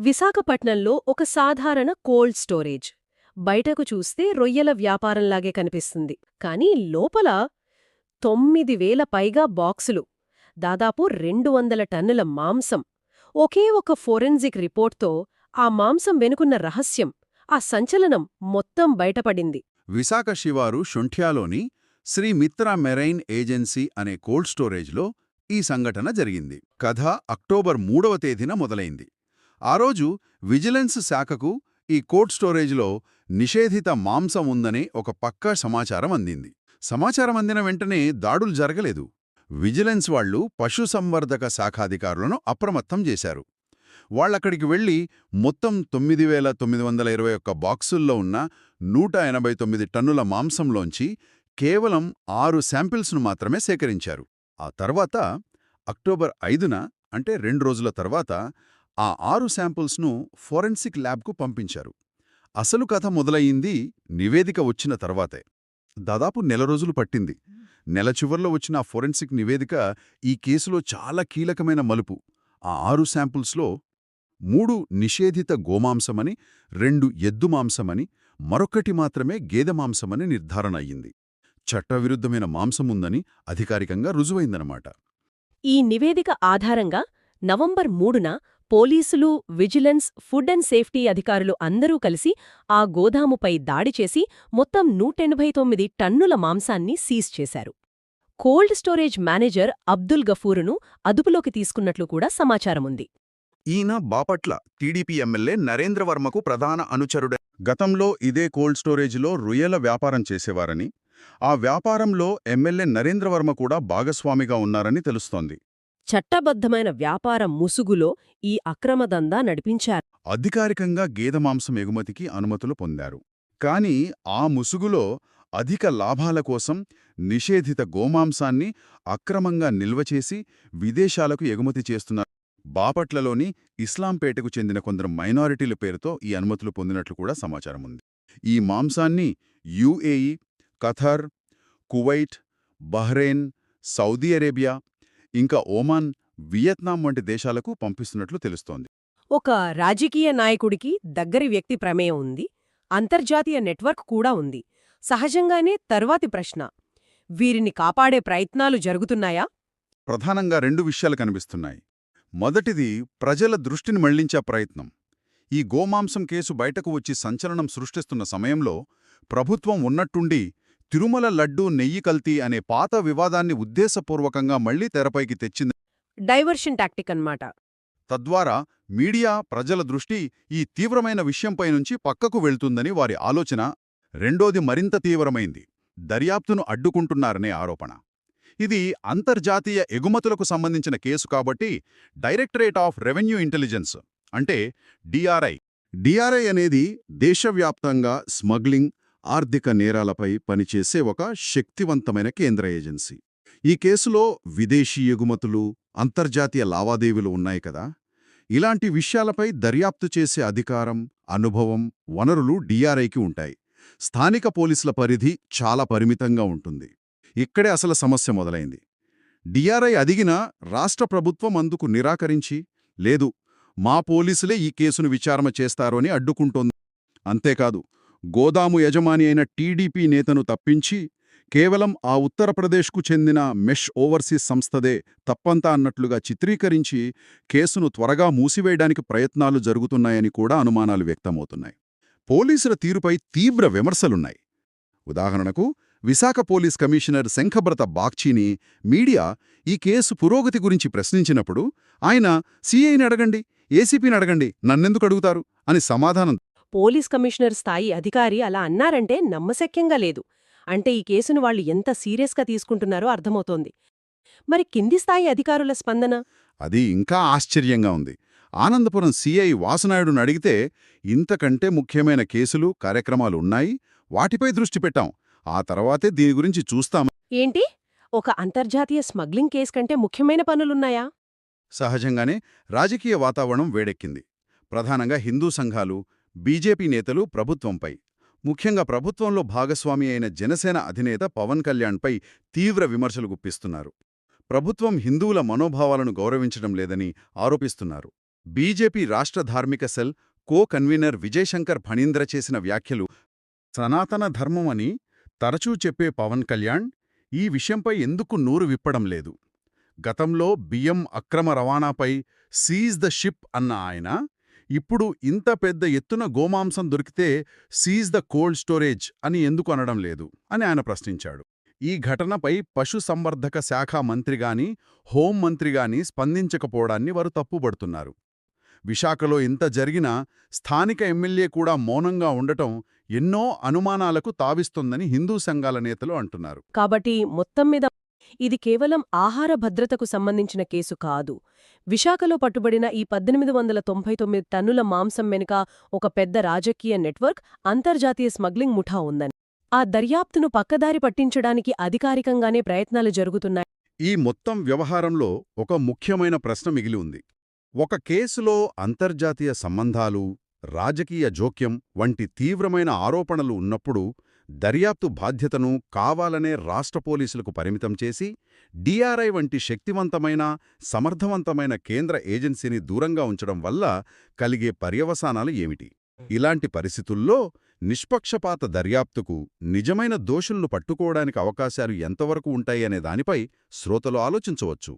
విశాఖపట్నంలో ఒక సాధారణ కోల్డ్ స్టోరేజ్. బయటకు చూస్తే రొయ్యల వ్యాపారంలాగే కనిపిస్తుంది. కానీ లోపల తొమ్మిది వేల పైగా బాక్సులు. దాదాపు రెండు వందల టన్నుల మాంసం. ఒకే ఒక ఫోరెన్సిక్ రిపోర్ట్తో ఆ మాంసం వెనుకున్న రహస్యం ఆ సంచలనం మొత్తం బయటపడింది. విశాఖ శివారు షుంఠ్యాలోని శ్రీ మిత్ర మెరైన్ ఏజెన్సీ అనే కోల్డ్ స్టోరేజ్లో ఈ సంఘటన జరిగింది. కథ అక్టోబర్ మూడవ తేదీన మొదలైంది. ఆ రోజు విజిలెన్స్ శాఖకు ఈ కోల్డ్ స్టోరేజ్లో నిషేధిత మాంసం ఉందనే ఒక పక్కా సమాచారం అందింది. సమాచారం అందిన వెంటనే దాడులు జరగలేదు. విజిలెన్స్ వాళ్ళు పశుసంవర్ధక శాఖాధికారులను అప్రమత్తం చేశారు. వాళ్ళక్కడికి వెళ్ళి మొత్తం తొమ్మిది వేల తొమ్మిది వందల ఇరవై ఒక్క బాక్సుల్లో ఉన్న నూట ఎనభై తొమ్మిది టన్నుల మాంసంలోంచి కేవలం ఆరు శాంపిల్స్ను మాత్రమే సేకరించారు. ఆ తర్వాత అక్టోబర్ ఐదున అంటే రెండు రోజుల తర్వాత ఆ ఆరు శాంపుల్స్ను ఫోరెన్సిక్ ల్యాబ్కు పంపించారు. అసలు కథ మొదలయ్యింది నివేదిక వచ్చిన తర్వాతే. దాదాపు నెల రోజులు పట్టింది. నెల చివర్లో వచ్చిన ఆ ఫోరెన్సిక్ నివేదిక ఈ కేసులో చాలా కీలకమైన మలుపు. ఆ ఆరు శాంపుల్స్లో మూడు నిషేధిత గోమాంసమని రెండు ఎద్దు మాంసమని మరొకటి మాత్రమే గేదె మాంసమని నిర్ధారణ అయ్యింది. చట్టవిరుద్ధమైన మాంసముందని అధికారికంగా రుజువైందనమాట. ఈ నివేదిక ఆధారంగా నవంబర్ మూడున పోలీసులు విజిలెన్స్ ఫుడ్ అండ్ సేఫ్టీ అధికారులు అందరూ కలిసి ఆ గోదాముపై దాడి చేసి మొత్తం నూటెనభై తొమ్మిది టన్నుల మాంసాన్ని సీజ్ చేశారు. కోల్డ్ స్టోరేజ్ మేనేజర్ అబ్దుల్ గఫూరును అదుపులోకి తీసుకున్నట్లు కూడా సమాచారముంది ఈయన బాపట్ల టీడీపీ ఎమ్మెల్యే నరేంద్రవర్మకు ప్రధాన అనుచరుడ గతంలో ఇదే కోల్డ్ స్టోరేజ్లో రొయ్యల వ్యాపారం చేసేవారని ఆ వ్యాపారంలో ఎమ్మెల్యే నరేంద్రవర్మ కూడా భాగస్వామిగా ఉన్నారని తెలుస్తోంది. చట్టబద్ధమైన వ్యాపార ముసుగులో ఈ అక్రమదందా నడిపించారు. అధికారికంగా గేదమాంసం ఎగుమతికి అనుమతులు పొందారు. కాని ఆ ముసుగులో అధిక లాభాల కోసం నిషేధిత గోమాంసాన్ని అక్రమంగా నిల్వచేసి విదేశాలకు ఎగుమతి చేస్తున్నారు. బాపట్లలోని ఇస్లాంపేటకు చెందిన కొందరు మైనారిటీల పేరుతో ఈ అనుమతులు పొందినట్లు కూడా సమాచారం ఉంది. ఈ మాంసాన్ని UAE Qatar Kuwait Bahrain Saudi Arabia ఇంకా ఓమాన్ వియత్నాం వంటి దేశాలకు పంపిస్తున్నట్లు తెలుస్తోంది. ఒక రాజకీయ నాయకుడికి దగ్గరి వ్యక్తి ప్రమేయం ఉంది అంతర్జాతీయ నెట్వర్క్ కూడా ఉంది. సహజంగానే తర్వాతి ప్రశ్న వీరిని కాపాడే ప్రయత్నాలు జరుగుతున్నాయా? ప్రధానంగా రెండు విషయాలు కనిపిస్తున్నాయి. మొదటిది ప్రజల దృష్టిని మళ్ళించే ప్రయత్నం. ఈ గోమాంసం కేసు బయటకు వచ్చి సంచలనం సృష్టిస్తున్న సమయంలో ప్రభుత్వం ఉన్నట్టుండి తిరుమల లడ్డూ నెయ్యి కల్తీ అనే పాత వివాదాన్ని ఉద్దేశపూర్వకంగా మళ్ళీ తెరపైకి తెచ్చింది. డైవర్షన్ టాక్టిక్ అన్నమాట. తద్వారా మీడియా ప్రజల దృష్టి ఈ తీవ్రమైన విషయంపై నుంచి పక్కకు వెళ్తుందని వారి ఆలోచన రెండోది మరింత తీవ్రమైంది. దర్యాప్తును అడ్డుకుంటున్నారనే ఆరోపణ. ఇది అంతర్జాతీయ ఎగుమతులకు సంబంధించిన కేసు కాబట్టి డైరెక్టరేట్ ఆఫ్ రెవెన్యూ ఇంటెలిజెన్స్ అంటే డిఆర్ఐ. డిఆర్ఐ అనేది దేశవ్యాప్తంగా స్మగ్లింగ్ ఆర్థిక నేరాలపై పనిచేసే ఒక శక్తివంతమైన కేంద్ర ఏజెన్సీ. ఈ కేసులో విదేశీ ఎగుమతులు అంతర్జాతీయ లావాదేవీలు ఉన్నాయి కదా? ఇలాంటి విషయాలపై దర్యాప్తు చేసే అధికారం అనుభవం వనరులు డిఆర్ఐకి ఉంటాయి. స్థానిక పోలీసుల పరిధి చాలా పరిమితంగా ఉంటుంది. ఇక్కడే అసలు సమస్య మొదలైంది. డిఆర్ఐ అదిగినా రాష్ట్ర ప్రభుత్వం అందుకు నిరాకరించి లేదు మా పోలీసులే ఈ కేసును విచారణ చేస్తారు అని అడ్డుకుంటోంది. అంతేకాదు గోదాము యజమాని అయిన టీడీపీ నేతను తప్పించి కేవలం ఆ ఉత్తరప్రదేశ్కు చెందిన మెష్ ఓవర్సీస్ సంస్థదే తప్పంతా అన్నట్లుగా చిత్రీకరించి కేసును త్వరగా మూసివేయడానికి ప్రయత్నాలు జరుగుతున్నాయని కూడా అనుమానాలు వ్యక్తమవుతున్నాయి. పోలీసుల తీరుపై తీవ్ర విమర్శలున్నాయి. ఉదాహరణకు విశాఖ పోలీస్ కమిషనర్ శంఖభ్రత బాగ్చీని మీడియా ఈ కేసు పురోగతి గురించి ప్రశ్నించినప్పుడు ఆయన సీఐని అడగండి ఏసీపీని అడగండి నన్నెందుకు అడుగుతారు? అని సమాధానం పోలీస్ కమిషనర్ స్థాయి అధికారి అలా అన్నారంటే నమ్మశక్యంగా లేదు. అంటే ఈ కేసును వాళ్ళు ఎంత సీరియస్గా తీసుకుంటున్నారో అర్థమవుతోంది. మరి కింది స్థాయి అధికారుల స్పందన? అది ఇంకా ఆశ్చర్యంగా ఉంది. ఆనందపురం సీఐ వాసనాయుడును అడిగితే ఇంతకంటే ముఖ్యమైన కేసులు కార్యక్రమాలు ఉన్నాయి వాటిపై దృష్టి పెట్టాం. ఆ తర్వాతే దీని గురించి చూస్తాం. ఏంటి? ఒక అంతర్జాతీయ స్మగ్లింగ్ కేసు కంటే ముఖ్యమైన పనులున్నాయా? సహజంగానే రాజకీయ వాతావరణం వేడెక్కింది. ప్రధానంగా హిందూ సంఘాలు బీజేపీ నేతలు ప్రభుత్వంపై. ముఖ్యంగా ప్రభుత్వంలో భాగస్వామి అయిన జనసేన అధినేత పవన్ కళ్యాణ్పై తీవ్ర విమర్శలు గుప్పిస్తున్నారు. ప్రభుత్వం హిందువుల మనోభావాలను గౌరవించడం లేదని ఆరోపిస్తున్నారు. బీజేపీ రాష్ట్ర ధార్మిక cell co convener Vijayashankar Phanindra చేసిన వ్యాఖ్యలు సనాతన ధర్మమని తరచూ చెప్పే పవన్ కళ్యాణ్ ఈ విషయంపై ఎందుకు నూరు విప్పడం లేదు? గతంలో బియ్యం అక్రమ రవాణాపై సీజ్ ద షిప్ అన్న ఆయన ఇప్పుడు ఇంత పెద్ద ఎత్తున గోమాంసం దొరికితే సీజ్ ద కోల్డ్ స్టోరేజ్ అని ఎందుకు అనడం లేదు అని ఆయన ప్రశ్నించాడు. ఈ ఘటనపై పశుసంవర్ధక శాఖ మంత్రిగాని హోంమంత్రిగాని స్పందించకపోవడాన్ని వారు తప్పుపడుతున్నారు విశాఖలో ఇంత జరిగినా స్థానిక ఎమ్మెల్యే కూడా మౌనంగా ఉండటం ఎన్నో అనుమానాలకు తావిస్తుందని హిందూ సంఘాల నేతలు అంటున్నారు. కాబట్టి మొత్తం మీద ఇది కేవలం ఆహార భద్రతకు సంబంధించిన కేసు కాదు. విశాఖలో పట్టుబడిన ఈ పద్దెనిమిది వందల తొంభై తొమ్మిది టన్నుల మాంసం వెనుక ఒక పెద్ద రాజకీయ నెట్వర్క్ అంతర్జాతీయ స్మగ్లింగ్ ముఠా ఉందని. ఆ దర్యాప్తును పక్కదారి పట్టించడానికి అధికారికంగానే ప్రయత్నాలు జరుగుతున్నాయి. ఈ మొత్తం వ్యవహారంలో ఒక ముఖ్యమైన ప్రశ్న మిగిలి ఉంది. ఒక కేసులో అంతర్జాతీయ సంబంధాలు రాజకీయ జోక్యం వంటి తీవ్రమైన ఆరోపణలు ఉన్నప్పుడు దర్యాప్తు బాధ్యతను కావాలనే రాష్ట్ర పోలీసులకు పరిమితం చేసి డిఆర్ఐ వంటి శక్తివంతమైన సమర్థవంతమైన కేంద్ర ఏజెన్సీని దూరంగా ఉంచడం వల్ల కలిగే పర్యవసానాలు ఏమిటి? ఇలాంటి పరిస్థితుల్లో నిష్పక్షపాత దర్యాప్తుకు నిజమైన దోషులను పట్టుకోవడానికి అవకాశాలు ఎంతవరకు ఉంటాయనే దానిపై శ్రోతలు ఆలోచించవచ్చు.